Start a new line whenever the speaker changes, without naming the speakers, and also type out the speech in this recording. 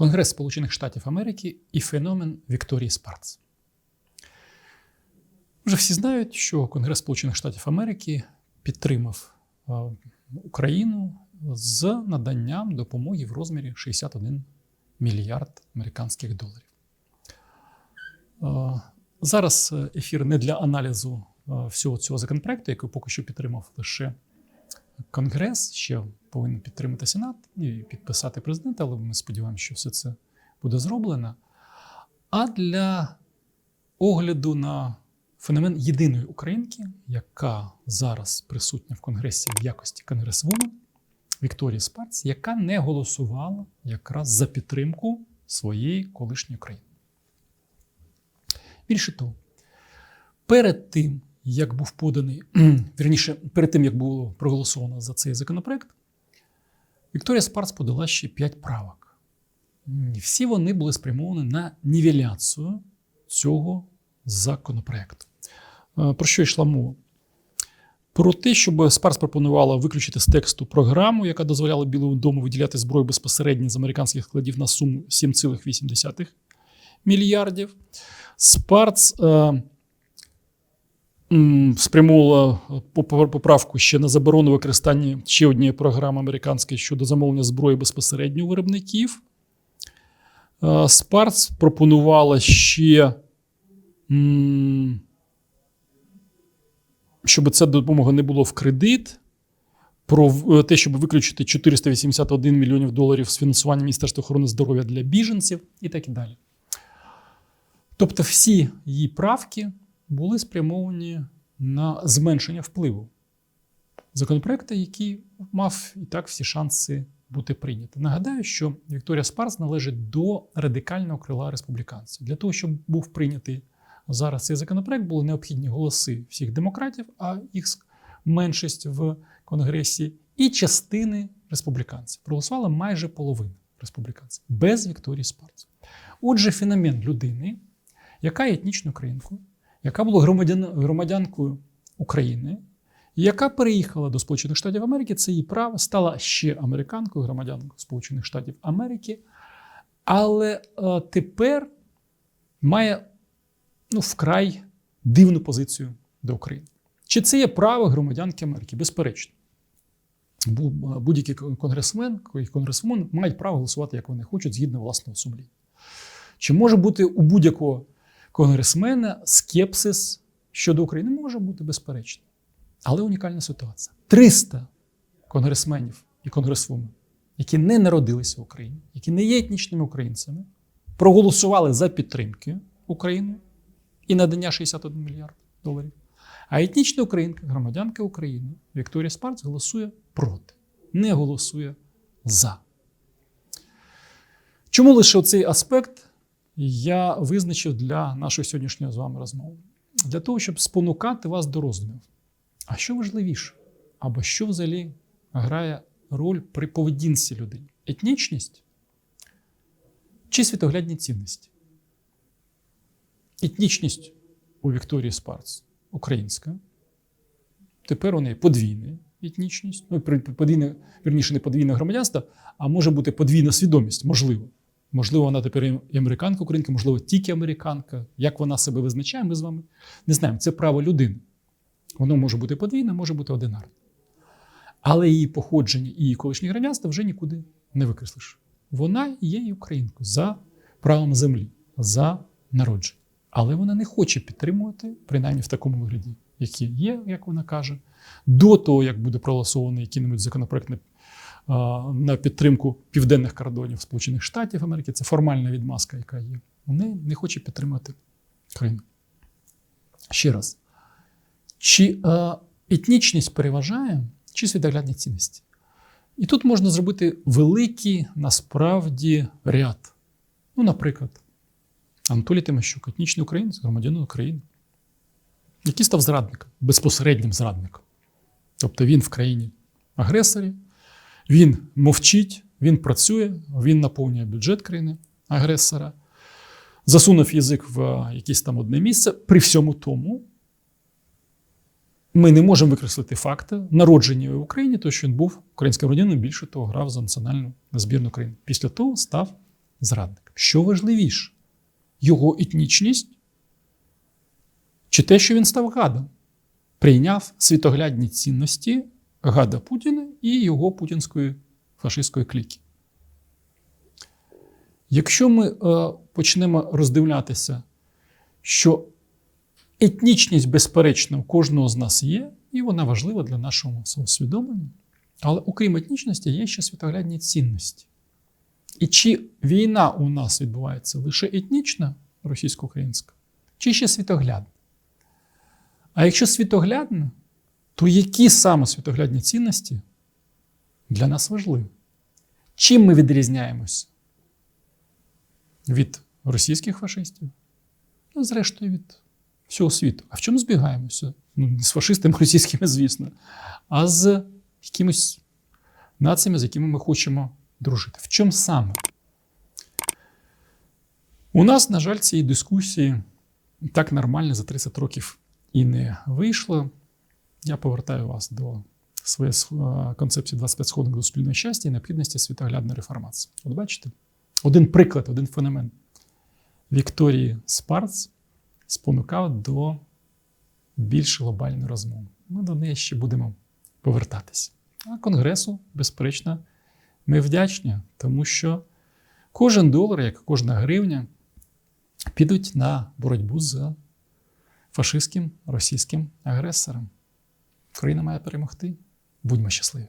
Конгрес Сполучених Штатів Америки і феномен Вікторії Спарц. Вже всі знають, що Конгрес Сполучених Штатів Америки підтримав Україну з наданням допомоги в розмірі 61 мільярд американських доларів. Зараз е, ефір не для аналізу всього цього законопроекту, який поки що підтримав лише Конгрес, ще повинен підтримати Сенат і підписати президент, але ми сподіваємося, що все це буде зроблено. А для огляду на феномен єдиної українки, яка зараз присутня в Конгресі в якості конгресвумен Вікторії Спарц, яка не голосувала якраз за підтримку своєї колишньої країни. Більше того, перед тим, як був поданий, вірніше, перед тим, як було проголосовано за цей законопроект, Вікторія Спарц подала ще 5 правок. Всі вони були спрямовані на нівеляцію цього законопроекту. Е, Про що йшла мова? Про те, щоб Спарс пропонувала виключити з тексту програму, яка дозволяла Білому дому виділяти зброю безпосередньо з американських складів на суму 7,8 мільярдів. Спарц е, м, спрямовувала поп- поправку ще на заборону використання ще однієї програми американської щодо замовлення зброї безпосередньо виробників. Е, Спарц пропонувала ще, щоб ця допомога не було в кредит. Про те, щоб виключити 481 мільйонів доларів з фінансування Міністерства охорони здоров'я для біженців і так і далі. Тобто всі її правки були спрямовані на зменшення впливу законопроекту, який мав і так всі шанси бути прийнятий. Нагадаю, що Вікторія Спарс належить до радикального крила республіканців. Для того, щоб був прийнятий зараз цей законопроект, були необхідні голоси всіх демократів, а їх меншість в Конгресі, і частини республіканців. Проголосувала майже половина республіканців без Вікторії Спарц. Отже, феномен людини, яка є етнічною українкою, яка була громадян, громадянкою України, яка переїхала до Сполучених Штатів Америки, це її право, стала ще американкою, громадянкою Сполучених Штатів Америки, але е, тепер має ну, вкрай дивну позицію до України. Чи це є право громадянки Америки? Безперечно. Будь-який конгресмен і конгресвумен мають право голосувати, як вони хочуть, згідно власного сумління. Чи може бути у будь-якого конгресмена скепсис щодо України? Може бути, безперечно. Але унікальна ситуація. 300 конгресменів і конгресвумен, які не народилися в Україні, які не є етнічними українцями, проголосували за підтримки України і надання 61 мільярд доларів. А етнічна українка, громадянка України Вікторія Спарц голосує проти, не голосує за. Чому лише цей аспект я визначив для нашої сьогоднішньої з вами розмови? Для того, щоб спонукати вас до роздумів. А що важливіше? Або що взагалі грає роль при поведінці людини? Етнічність чи світоглядні цінності? Етнічність у Вікторії Спарц українська. Тепер у неї подвійна етнічність. Ну, подвійне, вірніше, не подвійне громадянство, а може бути подвійна свідомість, можливо. Можливо, вона тепер і американка, українка, можливо, тільки американка. Як вона себе визначає, ми з вами не знаємо. Це право людини. Воно може бути подвійне, може бути одинарне. Але її походження і її колишнє громадянство вже нікуди не викреслиш. Вона є і українкою за правом землі, за народження. Але вона не хоче підтримувати, принаймні в такому вигляді, який є, як вона каже, до того, як буде проголосований який-небудь законопроект на підтримку південних кордонів Сполучених Штатів Америки. Це формальна відмазка, яка є. Вона не хоче підтримати країну. Ще раз. Чи е, етнічність переважає, чи світоглядні цінності? І тут можна зробити великий насправді ряд. Ну, наприклад, Анатолій Тимощук, етнічний українець, громадянин України, який став зрадником, безпосереднім зрадником. Тобто він в країні агресорі, він мовчить, він працює, він наповнює бюджет країни агресора, засунув язик в якесь там одне місце. При всьому тому ми не можемо викреслити факти народження в Україні, тому що він був українським громадянином, більше того, грав за національну збірну країни. Після того став зрадником. Що важливіше? Його етнічність чи те, що він став гадом? Прийняв світоглядні цінності гада Путіна і його путінської фашистської кліки. Якщо ми е, почнемо роздивлятися, що етнічність, безперечно, у кожного з нас є, і вона важлива для нашого самосвідомлення, але окрім етнічності, є ще світоглядні цінності. І чи війна у нас відбувається лише етнічна, російсько-українська, чи ще світоглядна? А якщо світоглядна, то які саме світоглядні цінності для нас важливі? Чим ми відрізняємося від російських фашистів? Ну, зрештою, від всього світу. А в чому збігаємося? Ну, не з фашистами російськими, звісно, а з якимись націями, з якими ми хочемо дружити. В чому саме? У нас, на жаль, цієї дискусії так нормально за 30 років і не вийшло. Я повертаю вас до своєї е, концепції 25 сходинок до спільного щастя і необхідності світоглядної реформації. От бачите, один приклад, один феномен Вікторії Спарц спонукав до більш глобальної розмови. Ми до неї ще будемо повертатися. А Конгресу, безперечно, ми вдячні, тому що кожен долар, як кожна гривня, підуть на боротьбу з фашистським російським агресором. Україна має перемогти. Будьмо щасливі!